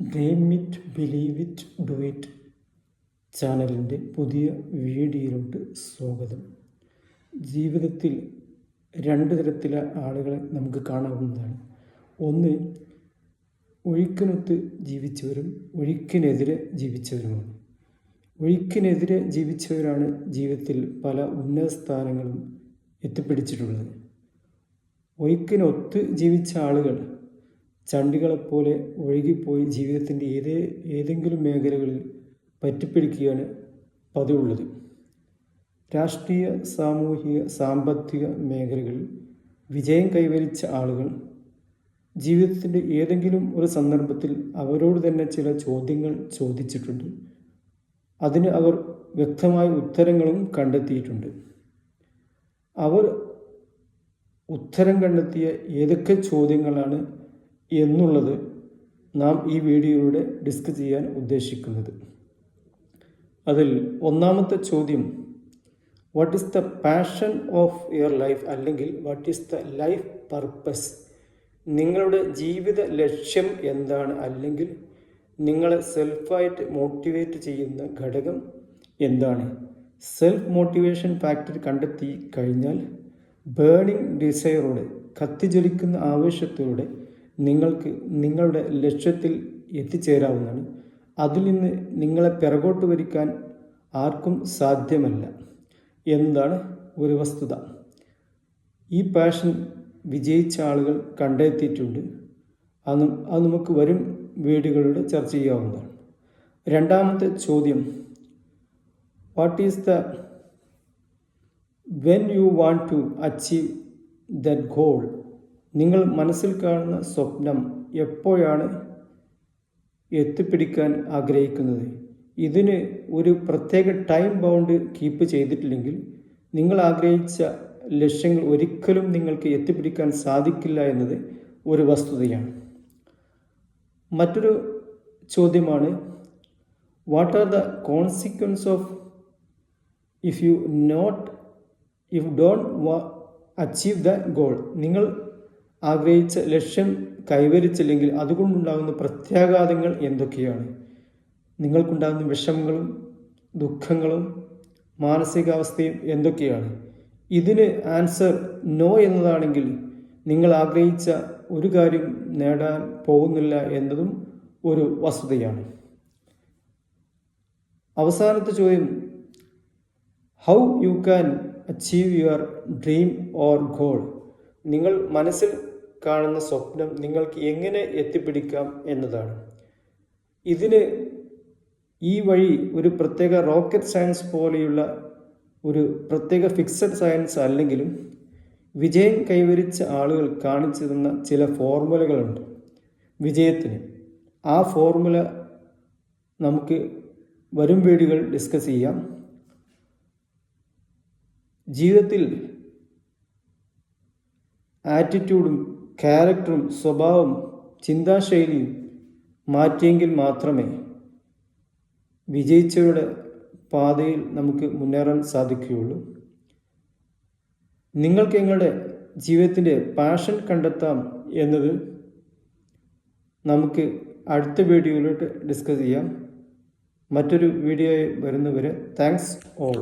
Dream it believe it do it ചാനലിന്റെ പുതിയ വീഡിയോയിലോട്ട് സ്വാഗതം. ജീവിതത്തിൽ രണ്ട് തരത്തിലെ ആളുകളെ നമുക്ക് കാണാവുന്നതാണ്. ഒന്ന് ഒഴുക്കിനൊത്ത് ജീവിച്ചവരും ഒഴുക്കിനെതിരെ ജീവിച്ചവരുമാണ്. ഒഴുക്കിനെതിരെ ജീവിച്ചവരാണ് ജീവിതത്തിൽ പല ഉന്നത സ്ഥാനങ്ങളും എത്തിപ്പിടിച്ചിട്ടുള്ളത്. ഒഴുക്കിനൊത്ത് ജീവിച്ച ആളുകൾ ചണ്ടികളെപ്പോലെ ഒഴുകിപ്പോയി ജീവിതത്തിന്റെ ഏതേ ഏതെങ്കിലും മേഖലകളിൽ പറ്റിപ്പിടിക്കുകയാണ് പതിവുള്ളത്. രാഷ്ട്രീയ സാമൂഹിക സാമ്പത്തിക മേഖലകളിൽ വിജയം കൈവരിച്ച ആളുകൾ ജീവിതത്തിന്റെ ഏതെങ്കിലും ഒരു സന്ദർഭത്തിൽ അവരോട് തന്നെ ചില ചോദ്യങ്ങൾ ചോദിച്ചിട്ടുണ്ട്. അതിന് അവർ വ്യക്തമായ ഉത്തരങ്ങളും കണ്ടെത്തിയിട്ടുണ്ട്. അവർ ഉത്തരം കണ്ടെത്തിയ ഏതൊക്കെ ചോദ്യങ്ങളാണ് എന്നുള്ളത് നാം ഈ വീഡിയോയിലൂടെ ഡിസ്കസ് ചെയ്യാൻ ഉദ്ദേശിക്കുന്നത്. അതിൽ ഒന്നാമത്തെ ചോദ്യം what is the passion of your life അല്ലെങ്കിൽ what is the life purpose നിങ്ങളുടെ ജീവിത ലക്ഷ്യം എന്താണ്? അല്ലെങ്കിൽ നിങ്ങളെ സെൽഫായിട്ട് മോട്ടിവേറ്റ് ചെയ്യുന്ന ഘടകം എന്താണ്? സെൽഫ് മോട്ടിവേഷൻ ഫാക്ടർ കണ്ടെത്തി കഴിഞ്ഞാൽ ബേണിംഗ് ഡിസയറോടെ കത്തിജ്വലിക്കുന്ന ആവേശത്തോടെ നിങ്ങൾക്ക് നിങ്ങളുടെ ലക്ഷ്യത്തിൽ എത്തിച്ചേരാവുന്നതാണ്. അതിൽ നിന്ന് നിങ്ങളെ പിറകോട്ട് വരിക്കാൻ ആർക്കും സാധ്യമല്ല എന്നതാണ് ഒരു വസ്തുത. ഈ പാഷൻ വിജയിച്ച ആളുകൾ കണ്ടെത്തിയിട്ടുണ്ട്. അത് അത് നമുക്ക് വരും വീടുകളുടെ ചർച്ച ചെയ്യാവുന്നതാണ്. രണ്ടാമത്തെ ചോദ്യം. What is the when you want to achieve that goal നിങ്ങൾ മനസ്സിൽ കാണുന്ന സ്വപ്നം എപ്പോഴാണ് എത്തിപ്പിടിക്കാൻ ആഗ്രഹിക്കുന്നത്? ഇതിന് ഒരു പ്രത്യേക ടൈം ബൗണ്ട് കീപ്പ് ചെയ്തിട്ടില്ലെങ്കിൽ നിങ്ങൾ ആഗ്രഹിച്ച ലക്ഷ്യങ്ങൾ ഒരിക്കലും നിങ്ങൾക്ക് എത്തിപ്പിടിക്കാൻ സാധിക്കില്ല എന്നത് ഒരു വസ്തുതയാണ്. മറ്റൊരു ചോദ്യമാണ് what are the consequence of if you not if don't achieve the goal നിങ്ങൾ ആഗ്രഹിച്ച ലക്ഷ്യം കൈവരിച്ചില്ലെങ്കിൽ അതുകൊണ്ടുണ്ടാകുന്ന പ്രത്യാഘാതങ്ങൾ എന്തൊക്കെയാണ്? നിങ്ങൾക്കുണ്ടാകുന്ന വിഷമങ്ങളും ദുഃഖങ്ങളും മാനസികാവസ്ഥയും എന്തൊക്കെയാണ്? ഇതിന് ആൻസർ നോ എന്നതാണെങ്കിൽ നിങ്ങൾ ആഗ്രഹിച്ച ഒരു കാര്യം നേടാൻ പോകുന്നില്ല എന്നതും ഒരു വസ്തുതയാണ്. അവസാനത്തെ ചോദ്യം. How you can achieve your dream or goal നിങ്ങൾ മനസ്സിൽ കാണുന്ന സ്വപ്നം നിങ്ങൾക്ക് എങ്ങനെ എത്തിപ്പിടിക്കാം എന്നതാണ്. ഇതിന് ഈ വഴി ഒരു പ്രത്യേക റോക്കറ്റ് സയൻസ് പോലെയുള്ള ഒരു പ്രത്യേക ഫിക്സഡ് സയൻസ് അല്ലെങ്കിലും വിജയം കൈവരിച്ച ആളുകൾ കാണിച്ചു തന്ന ചില ഫോർമുലകളുണ്ട്. വിജയത്തിന് ആ ഫോർമുല നമുക്ക് വരും വീടുകൾ ഡിസ്കസ് ചെയ്യാം. ജീവിതത്തിൽ ആറ്റിറ്റ്യൂഡും ക്യാരക്ടറും സ്വഭാവം ചിന്താശൈലിയും മാറ്റിയെങ്കിൽ മാത്രമേ വിജയിച്ചവരുടെ പാതയിൽ നമുക്ക് മുന്നേറാൻ സാധിക്കുകയുള്ളൂ. നിങ്ങൾക്ക് നിങ്ങളുടെ ജീവിതത്തിന്റെ പാഷൻ കണ്ടെത്താം എന്നത് നമുക്ക് അടുത്ത വീഡിയോയിലോട്ട് ഡിസ്കസ് ചെയ്യാം. മറ്റൊരു വീഡിയോ വരുന്നവരെ താങ്ക്സ് ഓൾ